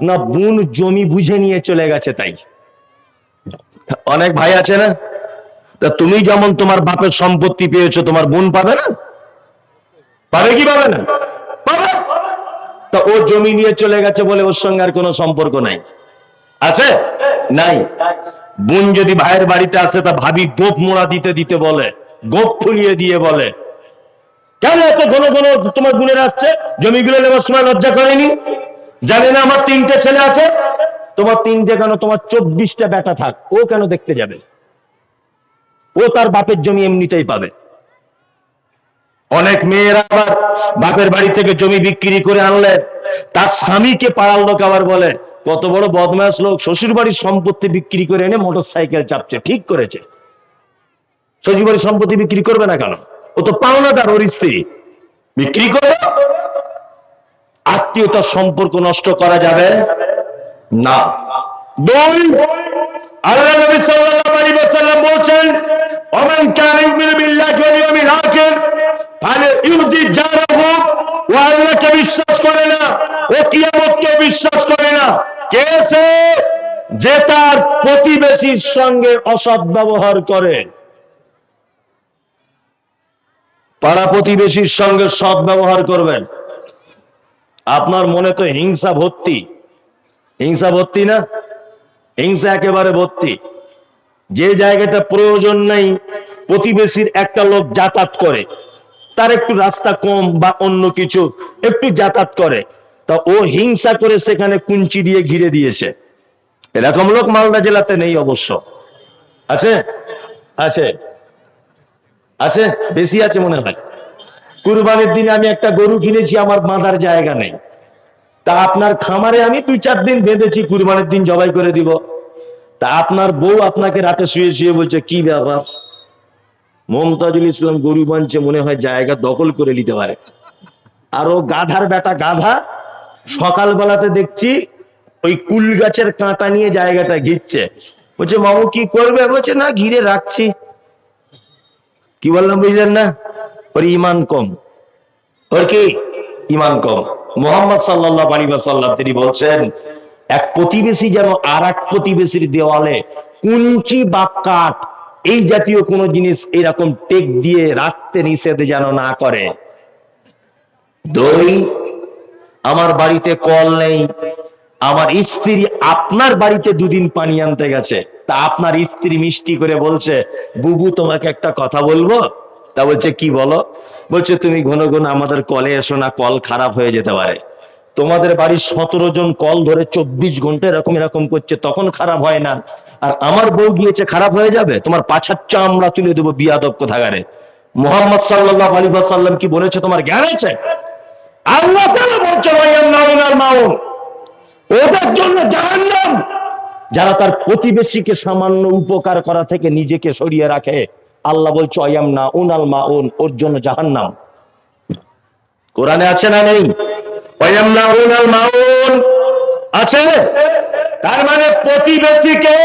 না বোন জমি বুঝে নিয়ে চলে গেছে তাই। অনেক ভাই আছে না? তা তুমি যেমন তোমার বাপের সম্পত্তি পেয়েছ, তোমার বোন পাবে না? পাবে কি পাবে না? পাবে। তা ও জমি নিয়ে চলে গেছে বলে ওর সঙ্গে আর কোনো সম্পর্ক নাই। আছে? নাই। বোন যদি ভাইয়ের বাড়িতে আসে, তা ভাবি গোপ মোড়া দিতে দিতে বলে, গোপ ফুলিয়ে দিয়ে বলে। কেন এত ঘন ঘন তোমার বোনের আসছে? জমিগুলো নেওয়ার সময় লজ্জা করেনি? জানে না আমার তিনটে ছেলে আছে। তোমার তিনটে কেন? তোমার চব্বিশটা বেটা থাক। ও কেন দেখতে যাবে? ও তার বাপের জমি এমনিতেই পাবে। অনেক মেয়েরা আবার বাপের বাড়ি থেকে জমি বিক্রি করে আনলে, তার স্বামীকে পাড়ার লোক আবার বলে, কত বড় বদমাস লোক শ্বশুর বাড়ির সম্পত্তি বিক্রি করে এনে মোটর সাইকেল চাপছে, ঠিক করেছে। শ্বশুর বাড়ির সম্পত্তি বিক্রি করবে না কেন? ও তো পাওনাদার, ওর স্ত্রী। বিক্রি করবে? আত্মীয়তার সম্পর্ক নষ্ট করা যাবে না। দুই বিশ্বাস করে না কে যে তার প্রতিবেশীর সঙ্গে অসৎ ব্যবহার করে। পাড়া প্রতিবেশীর সঙ্গে সৎ ব্যবহার করবেন। আপনার মনে তো হিংসা ভর্তি। হিংসা ভর্তি না? হিংসা একেবারে ভর্তি। যে জায়গাটা প্রয়োজন নেই, প্রতিবেশীর একটা লোক যাতায়াত করে, তার একটু রাস্তা কম বা অন্য কিছু একটু যাতায়াত করে, তা ও হিংসা করে সেখানে কুঞ্চি দিয়ে ঘিরে দিয়েছে। এরকম লোক মালদা জেলাতে নেই অবশ্য। আছে? আছে। আছে? বেশি আছে মনে হয়। কুরবানির দিনে আমি একটা গরু কিনেছি, আমার বাঁধার জায়গা নেই। তা আপনার খামারে আমি দুই চার দিন বেঁধেছি, কুরবানির দিন জবাই করে দিব। তা আপনার বউ আপনাকে রাতে শুয়ে শুয়ে বলছে, কি ব্যাপার? মমতাজুল ইসলাম গরু বানছে, মনে হয় জায়গা দখল করে নিতে পারে। আর ও গাধার বেটা গাধা, সকালবেলাতে দেখছি ওই কুল গাছের কাঁটা নিয়ে জায়গাটা ঘিরছে। বলছে, মামু, কি করবে? বলছে, না, ঘিরে রাখছি। কি বললাম, বুঝলেন না? ওর ইমান কম ওর কি ইমান কম মোহাম্মদ সাল্লাহ আলী সাল্লাম তিনি বলছেন, এক প্রতিবেশী যেন আর এক প্রতিবেশীর দেওয়ালে কুঞ্চি বা কাঠ এই জাতীয় কোন জিনিস এরকম টেক দিয়ে রাখতে নিষেধ যেন না করে। দই, আমার বাড়িতে কল নেই, আমার স্ত্রী আপনার বাড়িতে দুদিন পানি আনতে গেছে, তা আপনার স্ত্রী মিষ্টি করে বলছে, বুবু, তোমাকে একটা কথা বলব? তা বলছে, কি বলো? বলছে, তুমি ঘন ঘন আমাদের কলে এসো না, কল খারাপ হয়ে যেতে পারে। তোমাদের বাড়ির সতেরো জন কল ধরে চব্বিশ ঘণ্টা এরকম এরকম করছে, তখন খারাপ হয় না। আর আমার বউ গিয়েছে, খারাপ হয়ে যাবে? তোমার পাছার চামড়া তুলে দেবো বিয়াদব কোথাগারে মোহাম্মদ সাল্লাহ আলী সাল্লাম কি বলেছে, তোমার জ্ঞান আছে? আল্লাহ বলছে মাউন জন্য যারা তার প্রতিবেশীকে সামান্য উপকার করা থেকে নিজেকে সরিয়ে রাখে আল্লাহ বলছে অয়াম না উনাল মাউন ওর জন্য জাহান্নাম। কোরআনে আছে না নেই? অয়াম না উনাল মাউন আছে? তার মানে প্রতিবেশীকে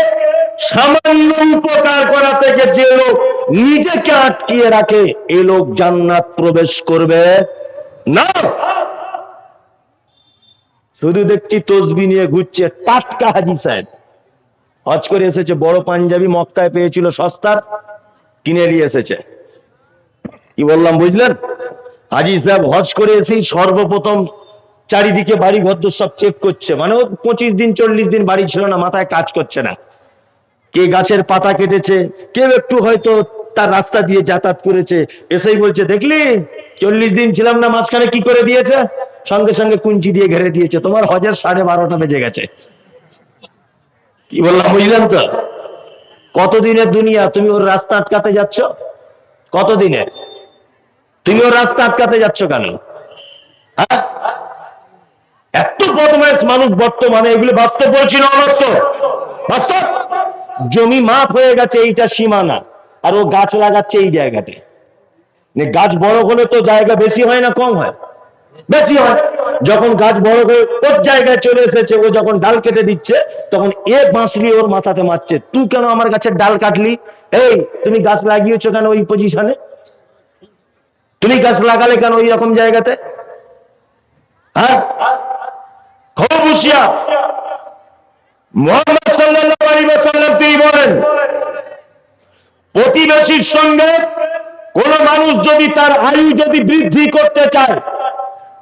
সামান্য উপকার করা থেকে যে লোক নিজেকে আটকিয়ে রাখে, এ লোক জান্নাত প্রবেশ করবে না। শুধু দেখছি তসবি নিয়ে ঘুরছে, টাটকা হাজি সাহেব। হজ করে এসেছে, বড় পাঞ্জাবি মক্কায় পেয়েছিল সস্তার। কিনে নিয়ে এসেছে। কি বললাম, বুঝলেন? হাজি সাহেব হজ করে এসেই সর্বপ্রথম চারিদিকে বাড়ি ঘর সব চেক করছে। মানে পঁচিশ দিন, চল্লিশ দিন বাড়ি ছিল না, মাথায় কাজ করছে না। কে গাছের পাতা কেটেছে, কেউ একটু হয়তো তার রাস্তা দিয়ে যাতায়াত করেছে। এসেই বলছে, দেখলি, চল্লিশ দিন ছিলাম না, মাঝখানে কি করে দিয়েছে? সঙ্গে সঙ্গে কুঞ্চি দিয়ে ঘেরে দিয়েছে। তোমার হজের সাড়ে বারোটা বেজে গেছে। কি বললাম, বুঝলেন তো? কতদিনের দুনিয়া তুমি ওর রাস্তা আটকাতে যাচ্ছ? কতদিনের? তুমি ওর রাস্তা আটকাতে যাচ্ছ কেন? হ্যাঁ? এত বদমাইশ মানুষ বর্তমানে, এগুলো বাস্তব বলছি না অবাস্তব। বাস্তব? জমি মাপ হয়ে গেছে, এইটা সীমানা। আর ও গাছ লাগাচ্ছে এই জায়গাতে। গাছ বড় হলে তো জায়গা বেশি হয় না, কম হয়। বেশি হয়। যখন গাছ বড় হয়ে ওর জায়গায় চলে এসেছে, ও যখন ডাল কেটে দিচ্ছে, তখন এ বাঁশলি ওর মাথাতে মারছে। তুই কেন আমার গাছের ডাল কাটলি? এই, তুমি গাছ লাগিয়েছো কেন ওই পজিশনে তুমি গাছ লাগালে কেন ওই রকম জায়গাতে? হ্যাঁ? খুব হুঁশিয়ার। মোহাম্মদ সাল্লাল্লাহু আলাইহি ওয়াসাল্লাম তিনি বলেন, প্রতিবেশীর সঙ্গে কোন মানুষ যদি তার আয়ু যদি বৃদ্ধি করতে চায়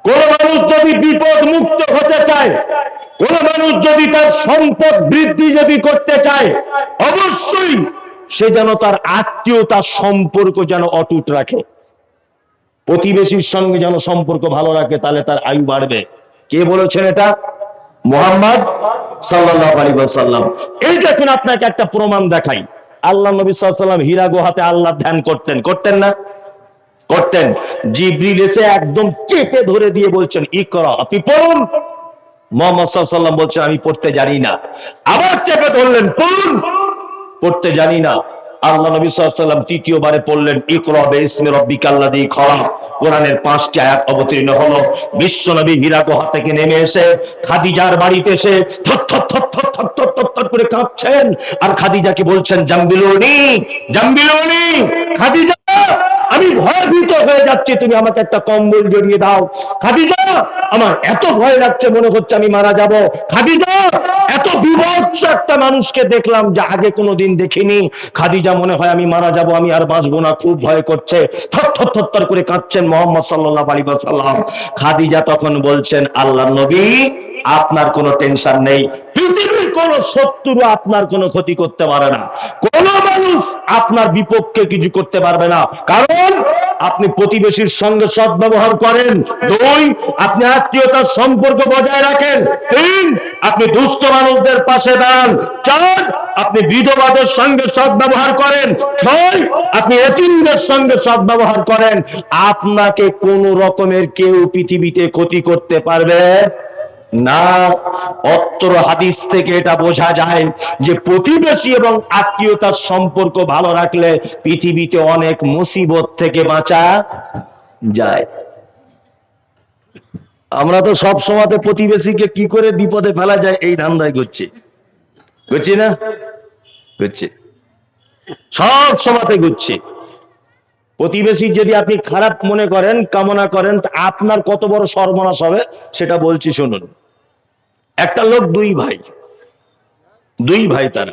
কোন মানুষ যদি বিপদ মুক্ত হতে চায়, কোন মানুষ যদি তার সম্পদ বৃদ্ধি যদি করতে চায়, অবশ্যই সে যেন তার আত্মীয়তার সম্পর্ক যেন অটুট রাখে। প্রতিবেশীর সঙ্গে যেন সম্পর্ক ভালো রাখে, তাহলে তার আয়ু বাড়বে। কে বলেছেন এটা? মোহাম্মদ সাল্লাল্লাহু আলাইহি ওয়াসাল্লাম। এই দেখুন আপনাকে একটা প্রমাণ দেখাই। আল্লাহ নবী ওয়াসাল্লাম হীরা গুহাতে আল্লাহ ধ্যান করতেন। করতেন না? করতেন। জিব্রিল এসে একদম চেপে ধরে দিয়ে বলছেন, ইকরা, আপনি পড়ুন। মোহাম্মদ বলছেন, আমি পড়তে জানি না। আবার চেপে ধরলেন, পড়ুন। পড়তে জানি না। আল্লাহ নবী সাল্লাম তৃতীয়বারে পড়লেন, ইকরা বিসমি রাব্বিকাল্লাযী খলাক। কোরআনের পাঁচটি আয়াত অবতীর্ণ হলো। বিশ্ব নবী হীরা গুহা থেকে নেমে এসে খাদিজার বাড়িতে এসে করে কাঁপছেন। আর খাদিজাকে বলছেন, জাম্বিলুনি জাম্বিলুনি, খাদিজা আমি ভয়ভীত হয়ে যাচ্ছি, তুমি আমাকে একটা কম্বল জড়িয়ে দাও। খাদিজা, আমার এত ভয় লাগছে, মনে হচ্ছে আমি মারা যাব। খাদিজা, এত বিভৎস একটা মানুষকে দেখলাম যা আগে কোনোদিন দেখিনি। খাদিজা মনে হয় আমি মারা যাব, আমি আর বাঁচবো না, খুব ভয় করছে। থর থর থর করে কাঁদছেন মোহাম্মদ সাল্লাল্লাহু আলাইহি ওয়াসাল্লাম। খাদিজা তখন বলছেন, আল্লাহ নবী, আপনার কোনো টেনশন নেই। পৃথিবীর কোন শত্রু আপনার কোনো ক্ষতি করতে পারে না। কোন মানুষ আপনার বিপক্ষে কিছু করতে পারবে না। কারণ আপনি প্রতিবেশীর সঙ্গে সদ্ব্যবহার করেন। দুই, আপনি আত্মীয়তার সম্পর্ক বজায় রাখেন। তিন, আপনি দুস্থ মানুষদের পাশে দাঁড়ান। চার, আপনি বিধবাদের সঙ্গে সদ্ব্যবহার করেন। ছয়, আপনি এতিমদের সঙ্গে সদ্ব্যবহার করেন। আপনাকে কোন রকমের কেউ পৃথিবীতে ক্ষতি করতে পারবে না অত্তর হাদিস থেকে এটা বোঝা যায় যে প্রতিবেশী এবং আত্মীয়তার সম্পর্ক ভালো রাখলে পৃথিবীতে অনেক মুসিবত থেকে বাঁচা যায়। আমরা তো সব সময়তে প্রতিবেশীকে কি করে বিপদে ফেলা যায় এই ধান্দায় করছি করছি না? করছি সব সময়তে ঘুরছি। প্রতিবেশী যদি আপনি খারাপ মনে করেন, কামনা করেন আপনার কত বড় সর্বনাশ হবে সেটা বলছি শুনুন। একটা লোক, দুই ভাই। দুই ভাই তারা।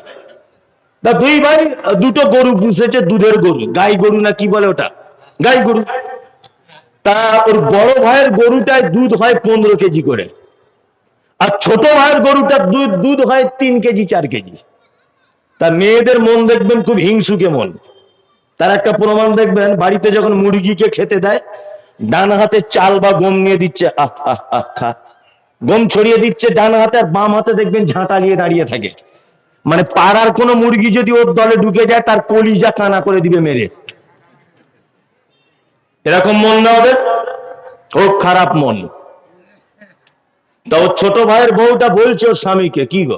তা দুই ভাই, দুটো গরু পুষেছে, দুধের গরু। গাই গরু না কি বলে ওটা? গাই গরু। তা ওর বড় ভাইয়ের গরুটায় দুধ হয় পনেরো কেজি করে। আর ছোট ভাইয়ের গরুটার দুধ দুধ হয় তিন কেজি, চার কেজি। তা মেয়েদের মন দেখবেন খুব হিংসুকে মন। তার একটা প্রমাণ দেখবেন, বাড়িতে যখন মুরগিকে খেতে দেয়, ডান হাতে চাল বা গম নিয়ে দিচ্ছে গম ছড়িয়ে দিচ্ছে ডান হাতে আর বাম হাতে দেখবেন ঝাঁটা নিয়ে দাঁড়িয়ে থাকে। মানে পাড়ার কোনো মুরগি যদি ওর দলে ঢুকে যায়, তার কলিজা কানা করে দিবে মেরে। এরকম মন না হবে ও খারাপ মন। তা ওর ছোট ভাইয়ের বউটা বলছে ওর স্বামীকে, কি গো?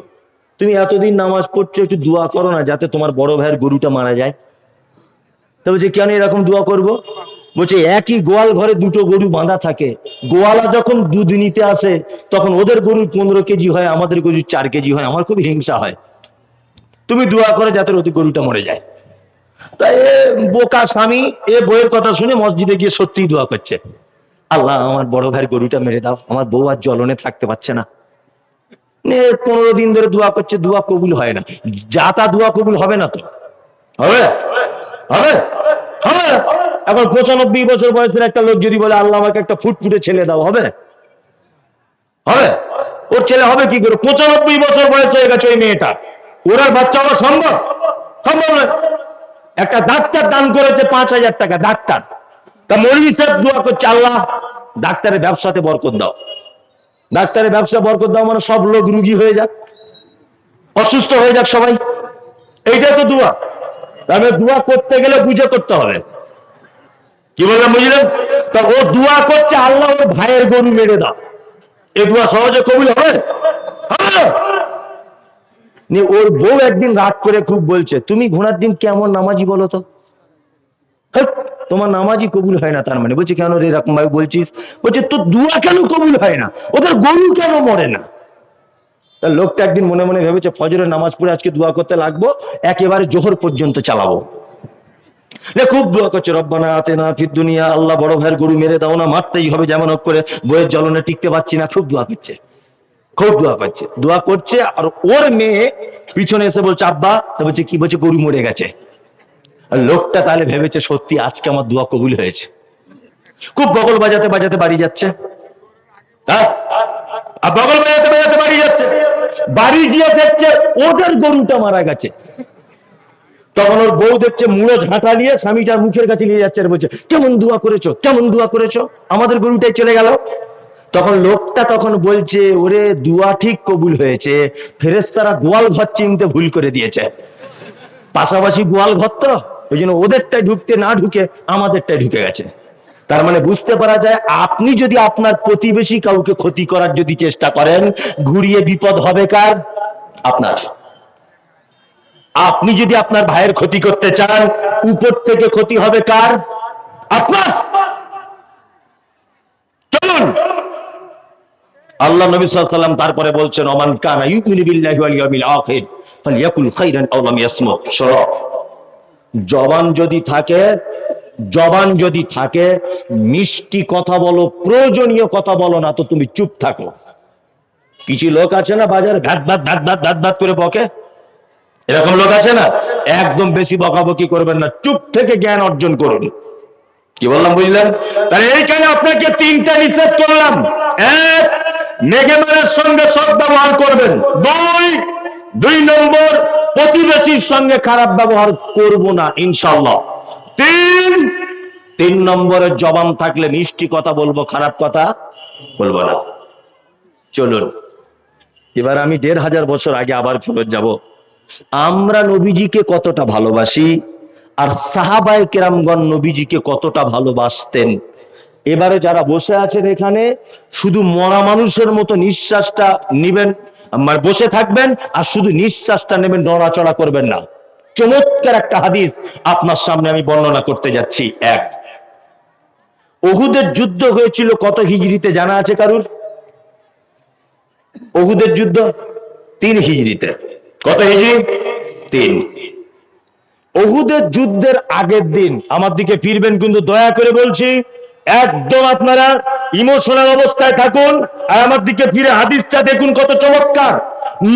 তুমি এতদিন নামাজ পড়ছো, একটু দোয়া করো না যাতে তোমার বড় ভাইয়ের গরুটা মারা যায়? তো বলছে কেন এরকম দোয়া করব? বলছে, একই গোয়াল ঘরে দুটো গরু বাঁধা থাকে। গোয়ালা যখন দুধ নিতে আসে, তখন ওদের গরুর পনেরো কেজি হয়, আমাদের গরুর চার কেজি হয়। আমার খুব হিংসা হয়। তুমি দোয়া করে যাতে ওদের গরুটা মরে যায়। তাই এ বোকা স্বামী, এ বইয়ের কথা শুনে মসজিদে গিয়ে সত্যিই দোয়া করছে। আল্লাহ, আমার বড় ভাইয়ের গরুটা মেরে দাও। আমার বউ আর জ্বলনে থাকতে পারছে নে, পনেরো দিন ধরে দোয়া করছে, দোয়া কবুল হয় না। যা তা দোয়া কবুল হবে না তো। হবে? হবে? হবে? এখন পঁচানব্বই বছর বয়সের একটা লোক যদি বলে, আল্লাহ, আমাকে একটা ফুটফুটে ছেলে দাও হবে? হবে? ওর ছেলে হবে কি করে? পঁচানব্বই বছর বয়স হয়ে গেছে ওই মেয়েটা। ওর আর বাচ্চা হওয়া সম্ভব? সম্ভব নয়। একটা ডাক্তার দান করেছে পাঁচ হাজার টাকা, ডাক্তার। তা মৌলী সাহেব দোয়া করছে, আল্লাহ, ডাক্তারের ব্যবসাতে বরকত দাও। ডাক্তারের ব্যবসা বরকত দাও মানে সব লোক রুগী হয়ে যাক, অসুস্থ হয়ে যাক সবাই। এইটা তো দোয়া। তবে দোয়া করতে গেলে বুঝে করতে হবে। কি বললাম বুঝলেন? তা ও দোয়া করছে আল্লাহ ওর ভাইয়ের গরু মেরে দাও। এ দোয়া সহজে কবুল হবে? ওর বউ একদিন রাগ করে খুব বলছে তুমি ঘোড়ার দিন কেমন নামাজি বলো তো? হ্যাট, তোমার নামাজি কবুল হয় না তার মানে। বলছে কেন এরকম ভাবে বলছিস? বলছে তোর দোয়া কেন কবুল হয় না? ওদের গরু কেন মরে না? তা লোকটা একদিন মনে মনে ভেবেছে, ফজরের নামাজ পড়ে আজকে দোয়া করতে লাগবো, একেবারে জোহর পর্যন্ত চালাবো। খুব দোয়া করছে, রব্বানা আতে না ফির দুনিয়া, আল্লাহ বড় ভাইয়ের গরু মেরে দাও না, মারতেই হবে যেমন হোক করে, বইয়ের জ্বলনে টিকতে পারছি না। খুব দোয়া করছে, খুব দোয়া করছে। দোয়া করছে আর ওর মেয়ে পিছনে এসে বলছে, আব্বা, তো বলছে, কি বলছে, গরু মরে গেছে। আর লোকটা তাহলে ভেবেছে, সত্যি, আজকে আমার দোয়া কবুল হয়েছে। খুব বগল বাজাতে বাজাতে বাড়ি যাচ্ছে। হ্যাঁ? আর বগল বাজাতে বাজাতে বাড়ি যাচ্ছে। বাড়ি গিয়ে দেখছে ওদের গরুটা মারা গেছে। তখন ওর বউ দেখছে মুড়ো ঝাঁটা নিয়ে স্বামীটার মুখের কাছে নিয়ে যাচ্ছে বলছে, কেমন দোয়া করেছ? কেমন দোয়া করেছ? আমাদের গরুটাই চলে গেল। তখন লোকটা তখন বলছে, ওরে দুয়া ঠিক কবুল হয়েছে। ফেরেস্তারা গোয়াল ঘর চিনতে ভুল করে দিয়েছে। পাশাপাশি গোয়াল ঘর তো, ওই জন্য ওদেরটাই ঢুকতে না ঢুকে আমাদেরটাই ঢুকে গেছে। তার মানে বুঝতে পারা যায় আপনি যদি আপনার প্রতিবেশী কাউকে ক্ষতি করার যদি চেষ্টা করেন, ঘুরিয়ে বিপদ হবে কার? আপনার। আপনি যদি আপনার ভাইয়ের ক্ষতি করতে চান, উপর থেকে ক্ষতি হবে কার? আপনার। চলুন। আল্লাহ নবী সাল্লাম তারপরে বলছেন, ওমান কানা ইউমিনু জবান যদি থাকে জবান যদি থাকে, মিষ্টি কথা বলো, প্রয়োজনীয় কথা বলো না তো তুমি চুপ থাকো। কিছু লোক আছে না বাজারে ভ্যাট ভ্যাট ভ্যাট ভ্যাট ভ্যাট ভ্যাট করে বকে? এরকম লোক আছে না? একদম বেশি বকাবকি করবেন না, চুপ থেকে জ্ঞান অর্জন করুন। কি বললাম, বুঝলেন? তাহলে এইখানে আপনাকে তিনটা নিষেধ করলাম। এক নেগেমানের সঙ্গে সব ব্যবহার করবেন। দুই দুই নম্বর, প্রতিবেশীর সঙ্গে খারাপ ব্যবহার করব না ইনশাল্লাহ তিন তিন নম্বরের জবান থাকলে মিষ্টি কথা বলব, খারাপ কথা বলব না। চলুন, এবার আমি দেড় হাজার বছর আগে আবার ফেরত যাব। আমরা নবীজিকে কতটা ভালোবাসি, আর সাহাবায় কেরামগণ নবীজিকে কতটা ভালোবাসতেন? এবারে যারা বসে আছেন এখানে, শুধু মরা মানুষের মতো নিঃশ্বাসটা নিবেন মানে বসে থাকবেন, আর শুধু নিঃশ্বাসটা নেবেন, নড়াচড়া করবেন না। চমৎকার একটা হাদিস আপনার সামনে আমি বর্ণনা করতে যাচ্ছি। এক ওহুদের যুদ্ধ হয়েছিল কত হিজড়িতে জানা আছে কারুর? ওহুদের যুদ্ধ তিন হিজড়িতে। কত হিজড়ি? তিন। ওহুদের যুদ্ধের আগের দিন, আমার দিকে ফিরবেন কিন্তু দয়া করে বলছি, একদম আপনারা ইমোশনাল অবস্থায় থাকুন আর আমার দিকে ফিরে হাদিসটা দেখুন কত চমৎকার।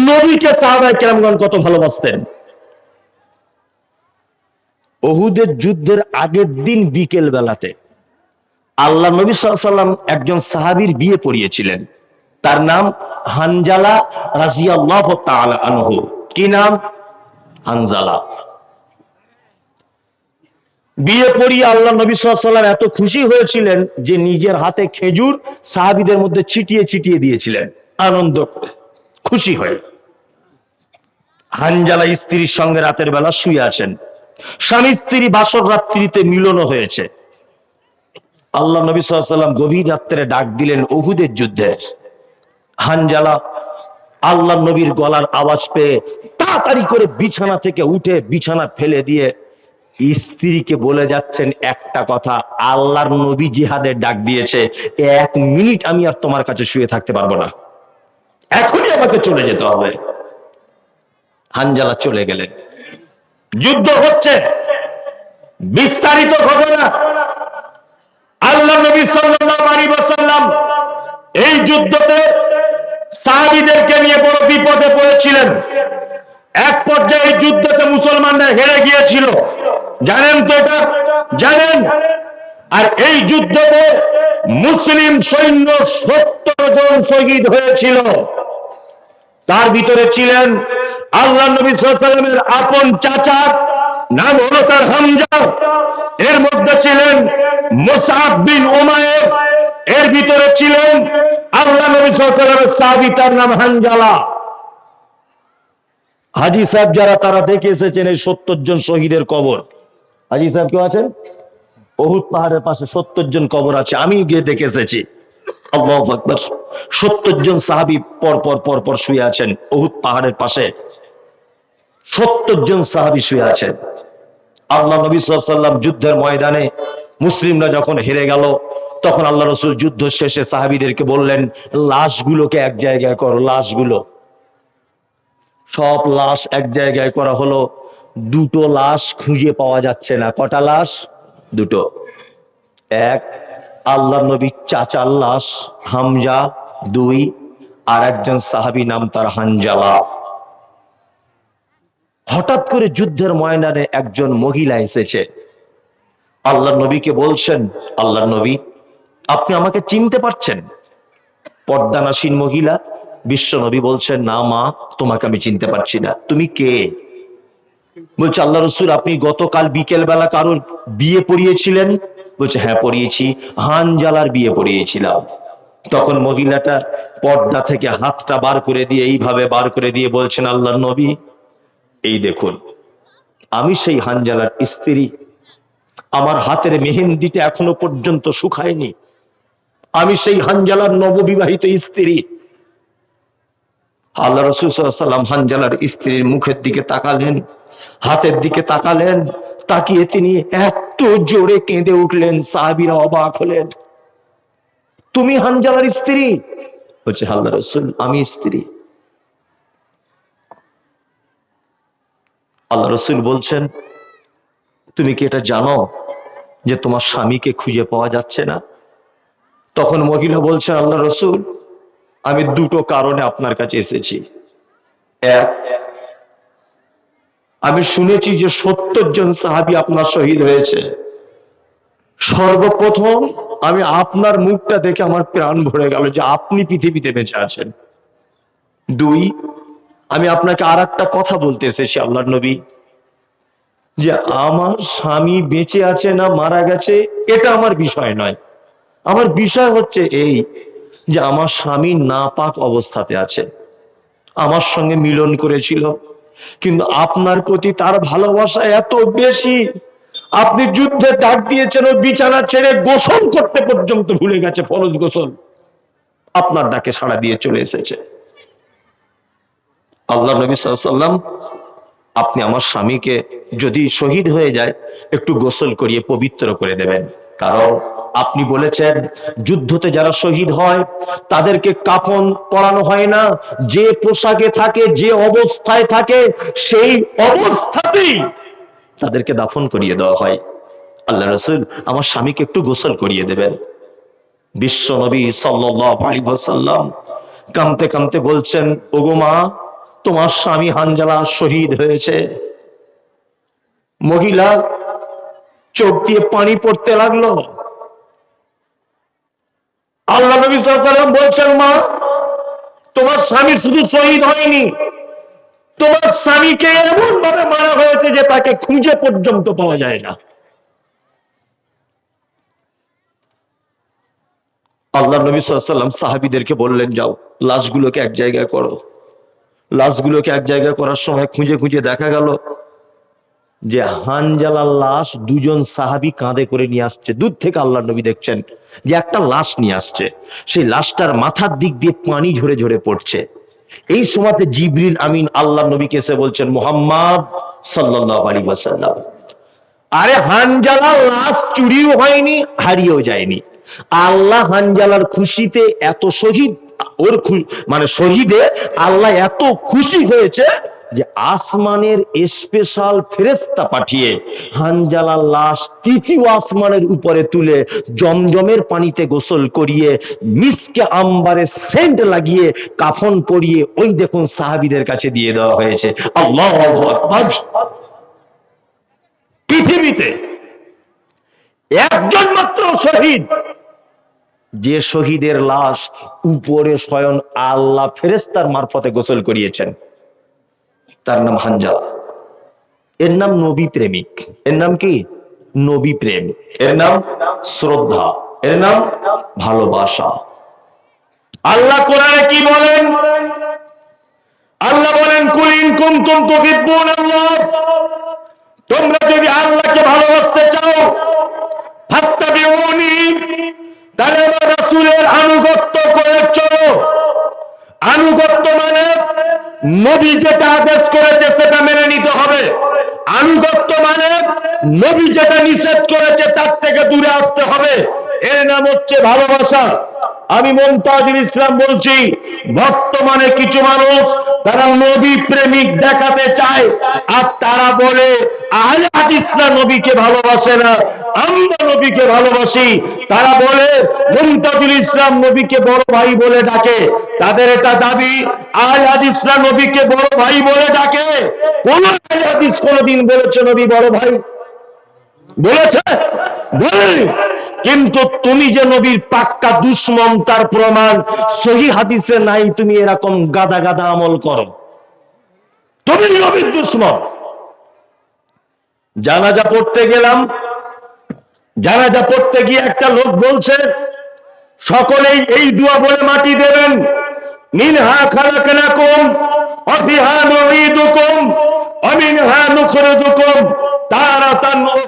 নবীকে সাহাবায় কেরামগণ কত ভালোবাসতেন। ওহুদের যুদ্ধের আগের দিন বিকেল বেলাতে। আল্লাহ নবী সাল্লাম একজন সাহাবীর বিয়ে পড়িয়েছিলেন। তার নাম হানজালা রাজিয়াল্লাহ আনহু। কি নাম? হানজালা। বিয়ে পড়িয়ে আল্লাহ নবী সাল্লাম এত খুশি হয়েছিলেন যে নিজের হাতে খেজুর সাহাবিদের মধ্যে ছিটিয়ে ছিটিয়ে দিয়েছিলেন। আনন্দ করে, খুশি হয়ে। হানজালা স্ত্রীর সঙ্গে রাতের বেলা শুয়ে আছেন। স্বামী স্ত্রী বাসর রাত্রিতে মিলনও হয়েছে। আল্লাহ নবী সাল্লাম গভীর রাত্রে ডাক দিলেন, ওহুদের যুদ্ধের হানজালা আল্লাহ নবীর গলার আওয়াজ পেয়ে তাড়াতাড়ি করে বিছানা থেকে উঠে বিছানা ফেলে দিয়ে স্ত্রীকে বলে যাচ্ছেন, একটা কথা, আল্লাহর নবী জিহাদের ডাক দিয়েছে, এক মিনিট আমি আর তোমার কাছে শুয়ে থাকতে পারব না। এখনই আমাকে চলে যেতে হবে। হানজালা চলে গেলেন। যুদ্ধ হচ্ছে। বিস্তারিত ঘটনা। আল্লাহ নবী আলাইহি এই যুদ্ধতে সাহাবীদেরকে নিয়ে বড় বিপদে পড়েছিলেন। এক পর্যায়ে যুদ্ধতে মুসলমানরা হেরে গিয়েছিল। জানেন তো এটা? জানেন? আর এই যুদ্ধতে মুসলিম সৈন্য সত্তর জন শহীদ হয়েছিল। তার ভিতরে ছিলেন আল্লাহ নবী সাল্লামের আপন চাচা, নাম হলো তার হামজা। এর মধ্যে ছিলেন মোসাব বিন উমায়ের। এর ভিতরে ছিলেন আল্লাহ নবী সাল্লামের তার নাম হানজালা। হাজি সাহেব, যারা তারা দেখে এসেছেন এই সত্তর জন শহীদের কবর। হাজি সাহেব কেউ আছেন? বহুত পাহাড়ের পাশে সত্তর জন কবর আছে। আমি গিয়ে দেখে এসেছি। সত্তর জন সাহাবি পর পর পর পর শুয়ে আছেন। বহুত পাহাড়ের পাশে। সত্তর জন সাহাবি শুয়ে আছেন। আল্লাহ নবী সাল্লাম যুদ্ধের ময়দানে মুসলিমরা যখন হেরে গেল, তখন আল্লাহ রসুল যুদ্ধ শেষে সাহাবিদেরকে বললেন, লাশগুলোকে এক জায়গায় করো, লাশগুলো। সব লাশ এক জায়গায় করা হলো। দুটো লাশ খুঁজে পাওয়া যাচ্ছে না। কটা লাশ? দুটো। এক আল্লাহ নবী চাচার লাশ হামজা দুই আর একজন সাহাবি নাম তার হানজালা। হঠাৎ করে যুদ্ধের ময়দানে একজন মহিলা এসেছে। আল্লাহ নবীকে বলছেন, আল্লাহ নবী, আপনি আমাকে চিনতে পারছেন? পর্দানাসীন মহিলা বিশ্ব নবী বলছেন, না মা, তোমাকে আমি চিনতে পারছি না। তুমি কে? বলছে, আল্লাহ রসুল, আপনি গতকাল বিকেল বেলা কারোর বিয়ে পড়িয়েছিলেন? বলছে হ্যাঁ পড়িয়েছি। হানজালার বিয়ে পড়িয়েছিলাম। তখন মহিলাটা পর্দা থেকে হাতটা বার করে দিয়ে এইভাবে বার করে দিয়ে বলছেন আল্লাহ নবী, এই দেখুন, আমি সেই হানজালার স্ত্রী। আমার হাতের মেহেন্দিটা এখনও পর্যন্ত শুকায়নি। আমি সেই হানজালার নববিবাহিত স্ত্রী। আল্লাহ রসুল সাল্লাম হানজালার স্ত্রীর মুখের দিকে তাকালেন, হাতের দিকে তাকালেন, তাকিয়ে তিনি এত জোরে কেঁদে উঠলেন সাহাবিরা অবাক হলেন। তুমি হানজালার স্ত্রী? বলছে আল্লাহ রসুল, আমি স্ত্রী। আল্লাহ রসুল বলছেন, তুমি কি এটা জানো যে তোমার স্বামীকে খুঁজে পাওয়া যাচ্ছে না? তখন মহিলা বলছে আল্লাহ রসুল, আমি দুটো কারণে আপনার কাছে এসেছি। এক আমি শুনেছি যে সত্তর জন সাহাবি আপনার শহীদ হয়েছে। সর্বপ্রথম আমি আপনার মুখটা দেখে আমার প্রাণ ভরে গেল যে আপনি পৃথিবীতে বেঁচে আছেন। দুই, আমি আপনাকে আর একটা কথা বলতে এসেছি, আল্লাহর নবী, যে আমার স্বামী বেঁচে আছে না মারা গেছে, এটা আমার বিষয় নয়। আমার বিষয় হচ্ছে এই যে আমার স্বামী নাপাক অবস্থাতে আছে। আমার সঙ্গে মিলন করেছিল। কিন্তু আপনার প্রতি তার ভালোবাসা এত বেশি, আপনি যুদ্ধে ডাক দিয়েছেন বিছানা ছেড়ে গোসল করতে পর্যন্ত ভুলে গেছে, ফরজ গোসল। আপনার ডাকে সাড়া দিয়ে চলে এসেছে। আল্লাহ নবী সাল্লাম আপনি আমার স্বামীকে যদি শহীদ হয়ে যায়, একটু গোসল করিয়ে পবিত্র করে দেবেন। কারণ আপনি বলেছেন, যুদ্ধতে যারা শহীদ হয়, তাদেরকে কাফন পরানো হয় না। যে পোশাকে থাকে, যে অবস্থায় থাকে, সেই অবস্থাতেই তাদেরকে দাফন করিয়ে দেওয়া হয়। আল্লাহ রসুল, আমার স্বামীকে একটু গোসল করিয়ে দেবেন। বিশ্ব নবী সাল্লাম কামতে কামতে বলছেন, ওগো মা, তোমার স্বামী হানজালা শহীদ হয়েছে। মহিলা চোখ দিয়ে পানি পড়তে লাগল। আল্লাহ নবী সাল্লাম বলছেন, মা, তোমার স্বামী শুধু শহীদ হয়নি। তোমার স্বামীকে এমন ভাবে মারা হয়েছে যে তাকে খুঁজে পর্যন্ত পাওয়া যায় না। আল্লাহ নবী সাল্লাম সাহাবিদেরকে বললেন, যাও, লাশগুলোকে এক জায়গায় করো। লাশগুলোকে এক জায়গায় করার সময় খুঁজে খুঁজে দেখা গেল যে হানজালার লাশ দুজন সাহাবি কাঁধে করে নিয়ে আসছে। দূর থেকে আল্লাহ নবী দেখছেন যে একটা লাশ নিয়ে আসছে। সেই লাশটার মাথার দিক দিয়ে পানি ঝরে ঝরে পড়ছে। এই সময়তে জিবরিল আমিন আল্লাহ নবীকে এসে বলছেন, মোহাম্মদ সাল্লাহ আলী ওয়াসাল্লাম, আরে হানজালার লাশ চুরিও হয়নি, হারিয়েও যায়নি। আল্লাহ হানজালার খুশিতে এত শহীদ, ওর মানে শহীদে আল্লাহ এত খুশি হয়েছে যে আসমানের স্পেশাল ফেরেস্তা পাঠিয়ে হানজালার লাশ তৃতীয় আসমানের উপরে তুলে জমজমের পানিতে গোসল করিয়ে, মিসকে আম্বারে সেন্ট লাগিয়ে, কাফন পরিয়ে ওই দেখুন সাহাবিদের কাছে দিয়ে দেওয়া হয়েছে। পৃথিবীতে একজন মাত্র শহীদ, যে শহীদের লাশ উপরে স্বয়ং আল্লাহ ফেরেস্তার মারফতে গোসল করিয়েছেন। তার নাম হানজালা। এর নাম নবী প্রেমিক। এর নাম কি? নবী প্রেম। এর নাম শ্রদ্ধা। এর নাম ভালোবাসা। আল্লাহ কোরআনে কি বলেন? আল্লাহ বলেন কুলিন কুমতুম তুহিব্বুন আল্লাহ। তোমরা যদি আল্লাহকে ভালোবাসতে চাও, ফাত্তাবিউনি, তাহলে আমার রাসূলের আনুগত্য করে চলো। আনুগত্য মানে নবী যেটা আদেশ করেছে সেটা মেনে নিতে হবে। আনুগত্য মানে নবী যেটা নিষেধ করেছে তার থেকে দূরে আসতে হবে। এর নাম হচ্ছে ভালোবাসা। আমি মমতাজুল ইসলাম বলছি, বর্তমানে কিছু মানুষ তারা নবী প্রেমিক দেখাতে চায়, আর তারা বলে, আহলে হাদিসরা নবীকে ভালোবাসে না আমরা নবীকে ভালোবাসি। তারা বলে, মমতাজুল ইসলাম নবীকে বড় ভাই বলে ডাকে। তাদের এটা দাবি, আহলে হাদিসরা নবীকে বড় ভাই বলে ডাকে? কোন আহলে হাদিস কোনদিন বলেছে নবী বড় ভাই? বলেছে? কিন্তু তুমি যে নবীর পাক্কা দুশ্মন, তার প্রমাণ সহি হাদিসে নাই, তুমি এরকম গাদা গাদা আমল করো। তুমি নবীর দুশ্মন। জানাজা পড়তে গেলাম। জানাজা পড়তে গিয়ে একটা লোক বলছে, সকলেই এই দুয়া বলে মাটি দেবেন। মিনহা খালাকনাকুম, অফিহা নুঈদুকুম, অমিনহা নুখরিজুকুম তারাতান